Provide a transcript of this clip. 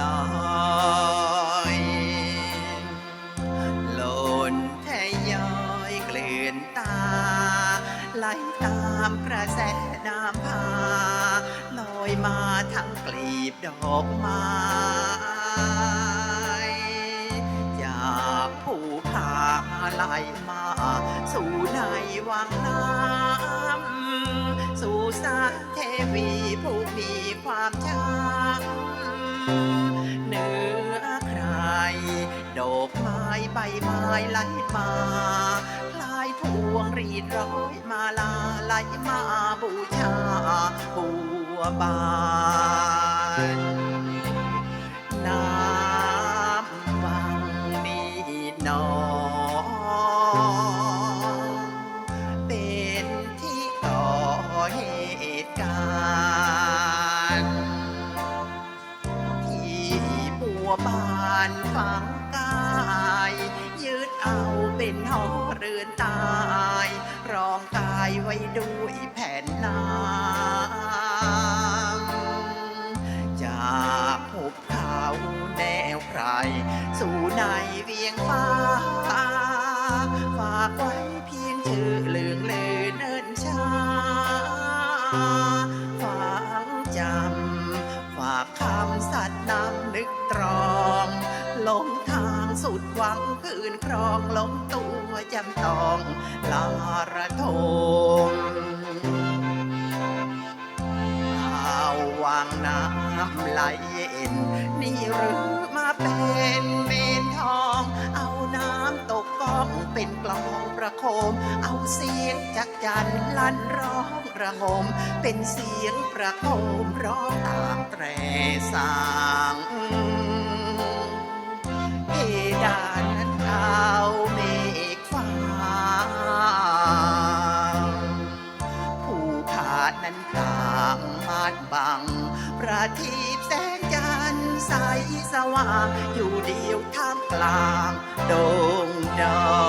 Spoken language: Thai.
ลอยหล่นแทยอยเกลื่อนตา ไหลตามกระแสน้ำพาลอยมาทั้งกลีบดอกไม้จากผู้ผาไหลมา สู่ในวังน้ำสู่สาเทวีผู้มีความช่าง ดอกไม้ใบไม้ไหลมาคล้ายพวงรีดร้อยมาลาไหลมาบูชาบัวบานน้ำวังนี่นอเป็นที่ก่อเหตุการณ์ที่บัวบานฝัง กายยึดเอาเป็นหอเรือนตาย รองกายไว้ด้วยแผ่นน้ำจากหุบเขาแนวไพรสู่ในเวียงฟ้า ฝากไว้เพียงชื่อเลืองเลือเนินชา สุดหวังคืนครองหลงตัวจำต้องลาระทมเอาวางน้ำไหลเย็น นี่หรือมาเป็นเมนทอง เอาน้ำตกกองเป็นกลองประโคม เอาเสียงจักจันลั่นร้องระงม เป็นเสียงประโคมร้องตามแตรสาง นั้นกลางมาดบัง ประทีปแสงจันทร์ใสสว่าง อยู่เดียวท่ามกลางดงดอ